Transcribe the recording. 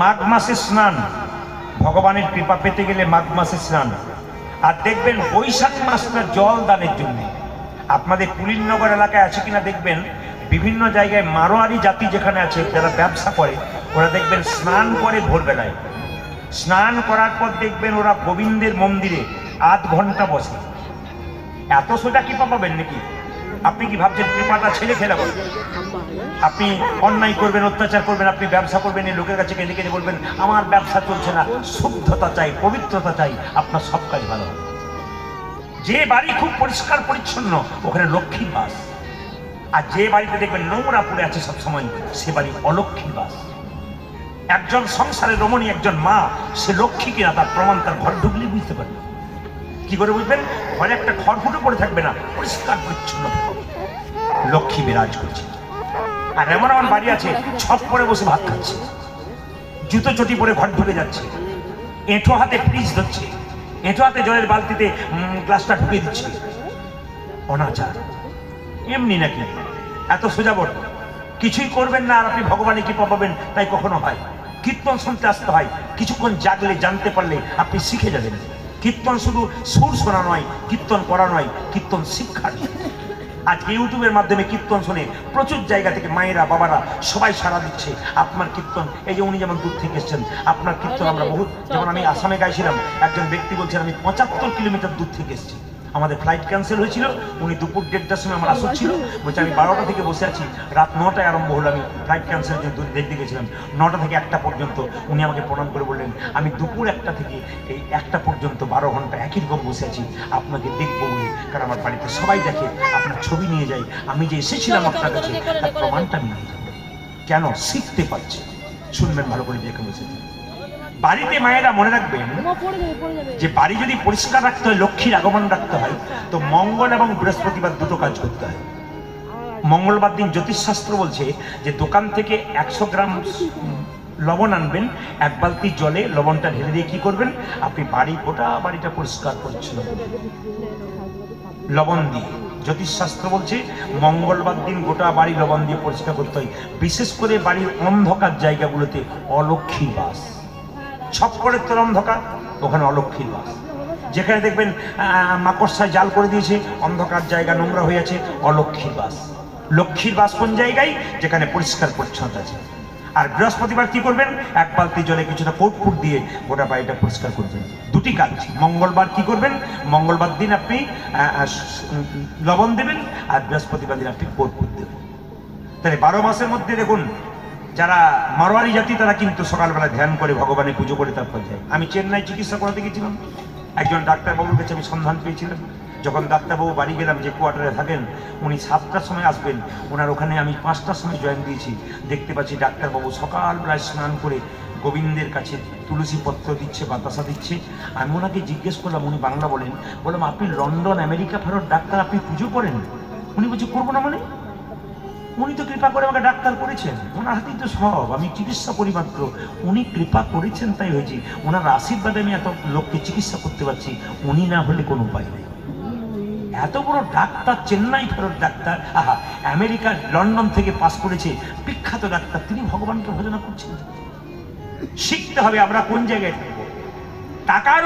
মাঘ মাসে স্নান। ভগবানের কৃপা পেতে গেলে মাঘ মাসে স্নান। আর দেখবেন বৈশাখ মাসটা জল দানের জন্য। আপনাদের কুলিনগর এলাকায় আছে কিনা দেখবেন, বিভিন্ন জায়গায় মারোয়ারি জাতি যেখানে আছে, যারা ব্যবসা করে, ওরা দেখবেন স্নান করে ভোরবেলায়। স্নান করার পর দেখবেন ওরা গোবিন্দের মন্দিরে আধ ঘণ্টা বসে। এত সোজা কৃপা পাবেন নাকি? আপনি কি ভাবছেন কৃপাটা ছেলে খেলা বলবেন আপনি অন্যায় করবেন, অত্যাচার করবেন, আপনি ব্যবসা করবেন, এই লোকের কাছে কেঁদে কেঁদে বলবেন, আমার ব্যবসা চলছে না, শুদ্ধতা চাই, পবিত্রতা চাই, আপনার সব কাজ ভালো হবে। যে বাড়ি খুব পরিষ্কার, পরিচ্ছন্ন, ওখানে লক্ষ্মী বাস। আর যে বাড়িতে দেখবেন নোংরা পড়ে আছে সব সময় সে বাড়ি অলক্ষ্মীর বাস। একজন সংসারে রমণী, একজন মা, সে লক্ষ্মী কিনা, তার প্রমাণ তার ঘর ঢুকলে বুঝতে পারবে। কি করে বুঝবেন? ঘরে একটা খড়ফুটো পড়ে থাকবে না, পরিষ্কার পরিচ্ছন্ন। লক্ষ্মী বিরাজ করছে। আর এমন এমন বাড়ি আছে, ছপ পরে বসে ভাত খাচ্ছে। জুতো চটি পরে ঘর ঢুকে যাচ্ছে। এঁঠো হাতে ফ্রিজ ধরছে। এঁঠো হাতে জলের বালতিতে গ্লাসটা ঢুকে দিচ্ছে। অনাচার। এমনি নাকি? এত সোজা বল কিছুই করবেন না আর আপনি ভগবানের কি পাবেন, তাই কখনো হয়। কীর্তন শুনতে আসতে হয়। কিছুক্ষণ জাগলে, জানতে পারলে আপনি শিখে যাবেন। কীর্তন শুধু সুর শোনা নয় কীর্তন করা নয় কীর্তন শিক্ষা আজকে ইউটিউবের মাধ্যমে কীর্তন শুনে প্রচুর জায়গা থেকে মায়েরা বাবারা সবাই সারা দিচ্ছে আপনার কীর্তন এই যে উনি যেমন দূর থেকে এসছেন আপনার কীর্তন আমরা বহু যেমন আমি আসামে গাইছিলাম একজন ব্যক্তি বলছেন আমি পঁচাত্তর কিলোমিটার দূর থেকে এসেছি। আমাদের ফ্লাইট ক্যান্সেল হয়েছিল। উনি দুপুর দেড়টার সময় আমার আসর ছিল। বলছে আমি বারোটা থেকে বসে আছি। রাত নটায় আরম্ভ হলো। আমি ফ্লাইট ক্যান্সেলের জন্য দেখতে গেছিলাম। নটা থেকে একটা পর্যন্ত উনি আমাকে প্রণাম করে বললেন আমি দুপুর একটা থেকে এই একটা পর্যন্ত বারো ঘণ্টা একই রকম বসে আছি। আপনাকে দেখব বলে কারণ আমার বাড়িতে সবাই দেখে আপনার ছবি নিয়ে যাই আমি যে এসেছিলাম আপনার কাছে তার প্রমাণটা আমি নিয়ে কেন? শিখতে পারছি। শুনবেন ভালো করে দেখে বসে বাড়িতে মায়েরা মনে রাখবেন যে বাড়ি যদি পরিষ্কার রাখতে হয় লক্ষ্মীর আগমন রাখতে হয় তো মঙ্গল এবং বৃহস্পতিবার দুটো কাজ করতে হয়। মঙ্গলবার দিন জ্যোতিষশাস্ত্র বলছে যে দোকান থেকে একশো গ্রাম লবণ আনবেন এক বালতি জলে লবণটা ঢেলে দিয়ে কি করবেন? আপনি বাড়ি গোটা বাড়িটা পরিষ্কার করবেন লবণ দিয়ে। জ্যোতিষশাস্ত্র বলছে মঙ্গলবার দিন গোটা বাড়ি লবণ দিয়ে পরিষ্কার করতে হয়। বিশেষ করে বাড়ির অন্ধকার জায়গাগুলোতে অলক্ষীর বাস। ছপ্পরের তোর অন্ধকার। ওখানে অলক্ষীর বাস। যেখানে দেখবেন মাকড়সায় জাল করে দিয়েছে, অন্ধকার জায়গা নোংরা হয়ে আছে, অলক্ষীর বাস। লক্ষ্মীর বাস কোন জায়গায়? যেখানে পরিষ্কার পরিচ্ছন্ন আছে। আর বৃহস্পতিবার কি করবেন? এক বালতি জলে কিছুটা কোটফুট দিয়ে গোটা বাড়িটা পরিষ্কার করবেন। দুটি কাজ। মঙ্গলবার কি করবেন? মঙ্গলবার দিন আপনি লবণ দেবেন, আর বৃহস্পতিবার দিন আপনি কোটফুট দেবেন। তাহলে বারো মাসের মধ্যে দেখুন যারা মারোয়ারি জাতি, তারা কিন্তু সকালবেলা ধ্যান করে ভগবানের পুজো করে তারপর যায়। আমি চেন্নাই চিকিৎসা করাতে গেছিলাম। একজন ডাক্তারবাবুর কাছে আমি সন্ধান পেয়েছিলাম। যখন ডাক্তারবাবু বাড়ি গেলাম, যে কোয়ার্টারে থাকেন, উনি সাতটার সময় আসবেন। ওনার ওখানে আমি পাঁচটার সময় জয়েন দিয়েছি। দেখতে পাচ্ছি ডাক্তারবাবু সকালবেলায় স্নান করে গোবিন্দের কাছে তুলসী পত্র দিচ্ছে, বাতাসা দিচ্ছে। আমি ওনাকে জিজ্ঞেস করলাম, উনি বাংলা বলেন। বললাম, আপনি লন্ডন, আমেরিকা ফেরত ডাক্তার, আপনি পুজো করেন? উনি বলছে, করব না মানে? উনি তো কৃপা করে আমাকে ডাক্তার করেছেন। ওনার হাতেই তো সব। আমি চিকিৎসা করি মাত্র উনি কৃপা করেছেন তাই হয়েছে। ওনার আশীর্বাদে আমি এত লোককে চিকিৎসা করতে পারছি, উনি না হলে কোনো উপায় নেই। এত বড় ডাক্তার, চেন্নাই ফেরত ডাক্তার, আহা আমেরিকা লন্ডন থেকে পাস করেছে, বিখ্যাত ডাক্তার, তিনি ভগবানকে ভজনা করছেন। শিখতে হবে আমরা কোন জায়গায় থাকব। টাকার